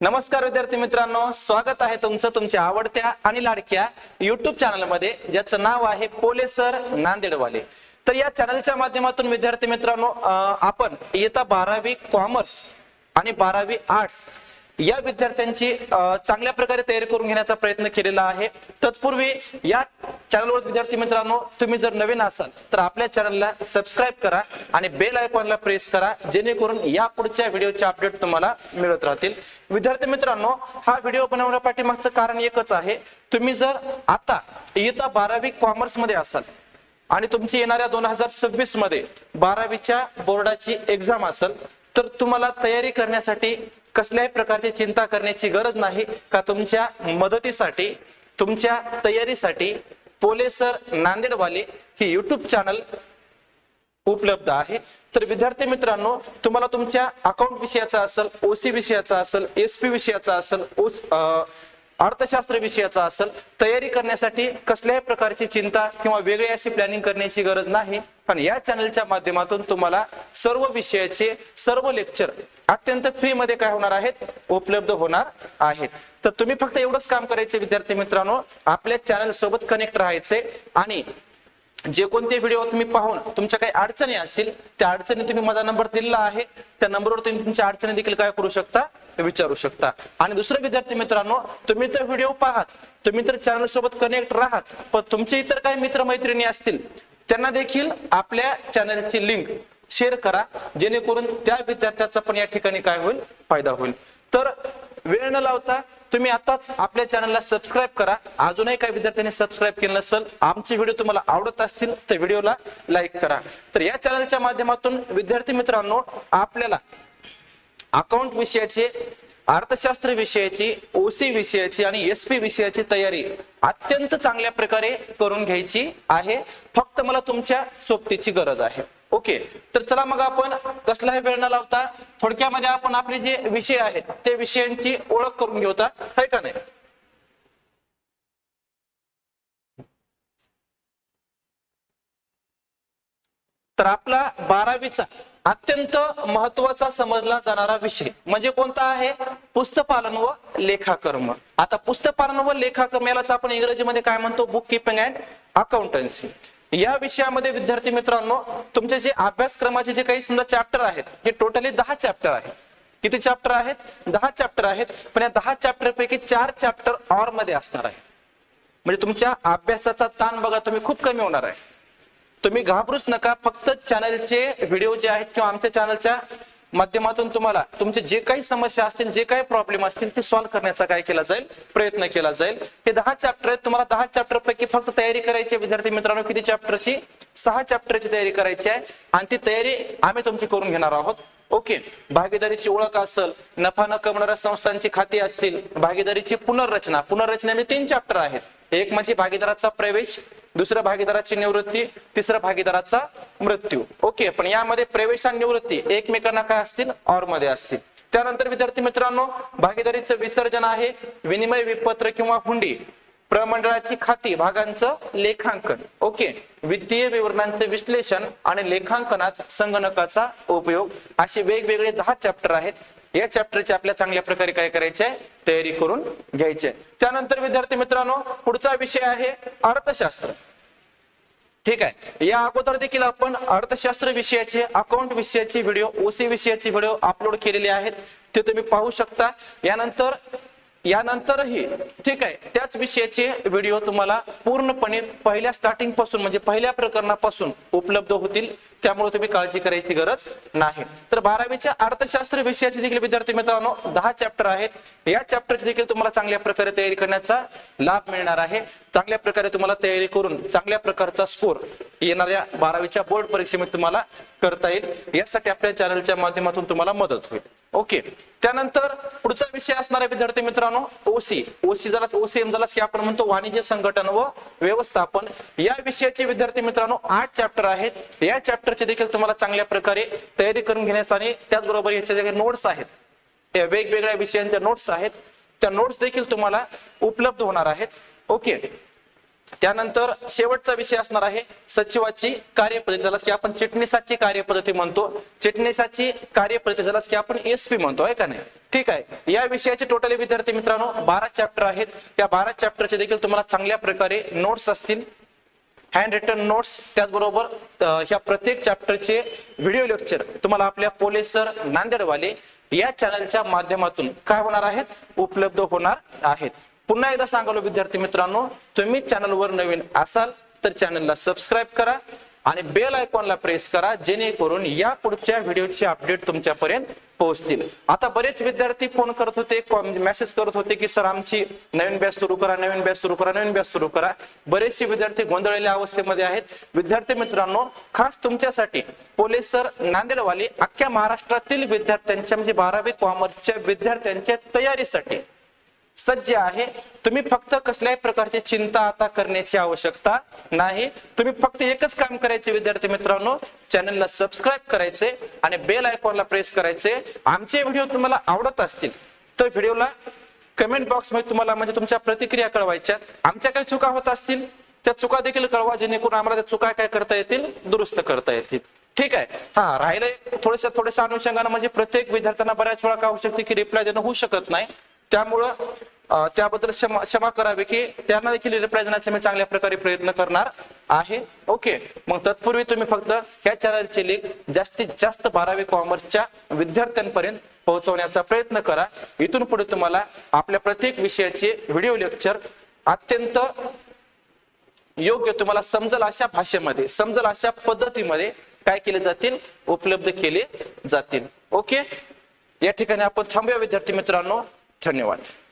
नमस्कार विद्यार्थी मित्रांनो स्वागत आहे तुमचं तुमच्या आवडत्या आणि लाडक्या युट्यूब चॅनलमध्ये ज्याचं नाव आहे पोले सर नांदेडवाले. तर या चॅनलच्या माध्यमातून विद्यार्थी मित्रांनो आपण इयत्ता बारावी कॉमर्स आणि बारावी आर्ट्स या विद्यार्थ्यांची चांगल्या प्रकारे तयारी करून घेण्याचा प्रयत्न केलेला आहे. तत्पूर्वी या चॅनलवर विद्यार्थी मित्रांनो तुम्ही जर नवीन असाल तर आपल्या चॅनलला सबस्क्राईब करा आणि बेल आयकॉनला प्रेस करा जेणेकरून या पुढच्या व्हिडिओचे अपडेट तुम्हाला मिळत राहतील. विद्यार्थी मित्रांनो हा व्हिडिओ बनवण्या पाठीमागचं कारण एकच आहे. तुम्ही जर आता इयत्ता बारावी कॉमर्समध्ये असाल आणि तुमची येणाऱ्या दोन हजार सव्वीसमध्ये बारावीच्या बोर्डाची एक्झाम असेल तर तुम्हाला तयारी करण्यासाठी कसल्याही प्रकारची चिंता करण्याची गरज नाही का तुमच्या मदतीसाठी तुमच्या तयारीसाठी पोलेसर नांदेडवाले ही युट्यूब चॅनल उपलब्ध आहे. तर विद्यार्थी मित्रांनो तुम्हाला तुमच्या अकाउंट विषयाचा असेल ओसी विषयाचा असेल एस पी विषयाचा असेल अर्थशास्त्र विषयाचा असेल तयारी करण्यासाठी कसल्याही प्रकारची चिंता किंवा वेगळी अशी प्लॅनिंग करण्याची गरज नाही. पण या चॅनलच्या माध्यमातून तुम्हाला सर्व विषयाचे सर्व लेक्चर अत्यंत फ्रीमध्ये काय होणार आहेत? उपलब्ध होणार आहेत. तर तुम्ही फक्त एवढंच काम करायचे विद्यार्थी मित्रांनो. आपल्या चॅनल सोबत कनेक्ट राहायचे आणि जे कोणते व्हिडिओ तुम्ही पाहून तुमच्या काही अडचणी असतील त्या अडचणी तुम्ही माझा नंबर दिलेला आहे. त्या नंबरवर तुम्ही तुमच्या अडचणी देखील काय करू शकता विचारू शकता. आणि दुसरे विद्यार्थी मित्रांनो तुम्ही तर व्हिडिओ पाहाच तुम्ही तर चॅनल सोबत कनेक्ट राहाच पण तुमचे इतर काही मित्रमैत्रिणी असतील त्यांना देखील आपल्या चॅनलची लिंक शेअर करा जेणेकरून त्या विद्यार्थ्याचा पण या ठिकाणी काय होईल फायदा होईल. तर वेळ न लावता तुम्ही आताच आपल्या चॅनलला सबस्क्राईब करा. अजूनही काही विद्यार्थ्यांनी सबस्क्राईब केलं नसेल आमचे व्हिडिओ तुम्हाला आवडत असतील तर व्हिडिओला लाईक करा. तर या चॅनलच्या माध्यमातून विद्यार्थी मित्रांनो आपल्याला अकाउंट विषयाचे अर्थशास्त्र विषयाची ओसी विषयाची आणि एस पी विषयाची तयारी अत्यंत चांगल्या प्रकारे करून घ्यायची आहे. फक्त मला तुमच्या सोबतीची गरज आहे. ओके. तर चला मग आपण कसलाही वेळ न लावता थोडक्यामध्ये आपण आपले जे विषय आहेत ते विषयांची ओळख करून घेऊता है का नाही? तर आपला बारावीचा अत्यंत महत्त्वाचा समजला जाणारा विषय म्हणजे कोणता आहे? पुस्तपालन व लेखाकर्म. आता पुस्तपालन व लेखाकर्म यालाच आपण इंग्रजीमध्ये काय म्हणतो? बुक किपिंग अँड अकाउंटन्सी या विषयामध्ये विद्यार्थी मित्रांनो तुमचे जे अभ्यासक्रमाचे जे काही समजा चॅप्टर आहेत हे टोटली दहा चॅप्टर आहेत. किती चॅप्टर आहेत? दहा चॅप्टर आहेत पण या दहा चॅप्टर पैकी चार चॅप्टर ऑरमध्ये असणार आहे म्हणजे तुमच्या अभ्यासाचा ताण बघा तुम्ही खूप कमी होणार आहे. तुम्ही घाबरूच नका फक्त चॅनलचे व्हिडिओ जे आहेत किंवा आमच्या चॅनलच्या माध्यमातून तुम्हाला तुमचे जे काही समस्या असतील जे काही प्रॉब्लेम असतील ते सॉल्व्ह करण्याचा काय केला जाईल? प्रयत्न केला जाईल. हे दहा चॅप्टर आहेत. तुम्हाला दहा चॅप्टर पैकी फक्त तयारी करायची आहे. विद्यार्थी मित्रांनो किती चॅप्टरची सहा चॅप्टरची तयारी करायची आहे. आणि ती तयारी आम्ही तुमची करून घेणार आहोत. ओके. भागीदारीची ओळख असेल नफा न कमवणाऱ्या संस्थांची खाती असतील भागीदारीची पुनर्रचना. पुनर्रचनेमध्ये तीन चॅप्टर आहेत. एक म्हणजे भागीदाराचा प्रवेश दुसरं भागीदाराची निवृत्ती तिसरं भागीदाराचा मृत्यू. ओके पण यामध्ये प्रवेश आणि निवृत्ती एकमेकांना काय असतील? ऑरमध्ये असतील. त्यानंतर विद्यार्थी मित्रांनो भागीदारीचं विसर्जन आहे विनिमय विपत्र किंवा हुंडी. प्रमंडळाची खाती भागांचं लेखांकन. ओके वित्तीय विवरणांचे विश्लेषण आणि लेखांकनात संगणकाचा उपयोग असे वेगवेगळे दहा चॅप्टर आहेत. या चॅप्टरची आपल्या चांगल्या प्रकारे काय करायचे? तयारी करून घ्यायची. त्यानंतर विद्यार्थी मित्रांनो पुढचा विषय आहे अर्थशास्त्र. ठीक आहे. या अगोदर देखील आपण अर्थशास्त्र विषयाचे अकाउंट विषयाचे व्हिडिओ ओसी विषयाचे व्हिडिओ अपलोड केलेले आहेत. ते तुम्ही पाहू शकता. यानंतर यानंतरही ठीक आहे त्याच विषयाचे व्हिडिओ तुम्हाला पूर्णपणे पहिल्या स्टार्टिंगपासून म्हणजे पहिल्या प्रकरणापासून उपलब्ध होतील. त्यामुळे तुम्ही काळजी करायची गरज नाही. तर बारावीच्या अर्थशास्त्र विषयाचे देखील विद्यार्थी मित्रांनो दहा चॅप्टर आहेत. या चॅप्टरची देखील तुम्हाला चांगल्या प्रकारे तयारी करण्याचा लाभ मिळणार आहे. चांगल्या प्रकारे तुम्हाला तयारी करून चांगल्या प्रकारचा स्कोर येणाऱ्या बारावीच्या बोर्ड परीक्षेमध्ये तुम्हाला करता येईल. यासाठी आपल्या चॅनलच्या माध्यमातून तुम्हाला मदत होईल. ओके त्यानंतर पुढचा विषय असणार आहे विद्यार्थी मित्रांनो ओसी ओसी झाला ओसीएम झाला की आपण म्हणतो वाणिज्य संघटन व व्यवस्थापन. या विषयाचे विद्यार्थी मित्रांनो आठ चॅप्टर आहेत. या चॅप्टरचे देखील तुम्हाला चांगल्या प्रकारे तयारी करून घेण्याचा आणि त्याचबरोबर याच्या जे नोट्स आहेत वेगवेगळ्या विषयांच्या नोट्स आहेत. त्या नोट्स देखील तुम्हाला उपलब्ध होणार आहेत. ओके त्यानंतर शेवटचा विषय असणार आहे सचिवाची कार्यपद्धती. झाला की आपण चिटणीसाची कार्यपद्धती म्हणतो. चिटणीसाची कार्यपद्धती झाला की आपण एसपी म्हणतो आहे का नाही? ठीक आहे. या विषयाचे टोटल विद्यार्थी मित्रांनो बारा चॅप्टर आहेत. या बारा चॅप्टरचे देखील तुम्हाला चांगल्या प्रकारे नोट्स असतील. हँड रिटर्न नोट्स त्याचबरोबर ह्या प्रत्येक चॅप्टरचे व्हिडिओ लेक्चर तुम्हाला आपल्या पोलेसर नांदेडवाले या चॅनलच्या माध्यमातून काय होणार आहेत? उपलब्ध होणार आहेत. पुन्हा एकदा सांगालो विद्यार्थी मित्रांनो तुम्ही चॅनलवर नवीन असाल तर चॅनलला सबस्क्राईब करा आणि बेल आयकॉनला प्रेस करा जेणेकरून या पुढच्या व्हिडिओचे अपडेट तुमच्यापर्यंत पोहोचतील. आता बरेच विद्यार्थी फोन करत होते मेसेज करत होते की सर आमची नवीन बॅच सुरू करा नवीन बॅच सुरू करा नवीन बॅच सुरू करा. बरेचसे विद्यार्थी गोंधळलेल्या अवस्थेमध्ये आहेत. विद्यार्थी मित्रांनो खास तुमच्यासाठी पोलीस सर नांदेडवाले अख्ख्या महाराष्ट्रातील विद्यार्थ्यांच्या म्हणजे बारावी कॉमर्सच्या विद्यार्थ्यांच्या तयारीसाठी सज्ज आहे. तुम्ही फक्त कसल्याही प्रकारची चिंता आता करण्याची आवश्यकता नाही. तुम्ही फक्त एकच काम करायचे विद्यार्थी मित्रांनो चॅनलला सबस्क्राईब करायचे आणि बेल आयकॉनला प्रेस करायचे. आमचे व्हिडिओ तुम्हाला आवडत असतील तर व्हिडिओला कमेंट बॉक्समध्ये तुम्हाला म्हणजे तुमच्या प्रतिक्रिया कळवायच्या आमच्या काही चुका होत असतील त्या चुका देखील कळवा जेणेकरून आम्हाला त्या चुका काय करता येतील? दुरुस्त करता येतील. ठीक आहे? हा राहिले थोडेसे थोडेशा अनुषंगानं म्हणजे प्रत्येक विद्यार्थ्यांना बऱ्याच वेळा काय होऊ शकते की रिप्लाय देणं होऊ शकत नाही. त्यामुळं त्याबद्दल क्षमा क्षमा करावी की त्यांना देखील रिप्लाय देण्याचा मी चांगल्या प्रकारे प्रयत्न करणार आहे. ओके. मग तत्पूर्वी तुम्ही फक्त ह्या चॅनलची लिंक जास्तीत जास्त बारावी कॉमर्सच्या विद्यार्थ्यांपर्यंत पोहोचवण्याचा प्रयत्न करा. इथून पुढे तुम्हाला आपल्या प्रत्येक विषयाचे व्हिडिओ लेक्चर अत्यंत योग्य तुम्हाला समजल अशा भाषेमध्ये समजल अशा पद्धतीमध्ये काय केले जातील उपलब्ध केले जातील. ओके? या ठिकाणी आपण थांबूया विद्यार्थी मित्रांनो. धन्यवाद.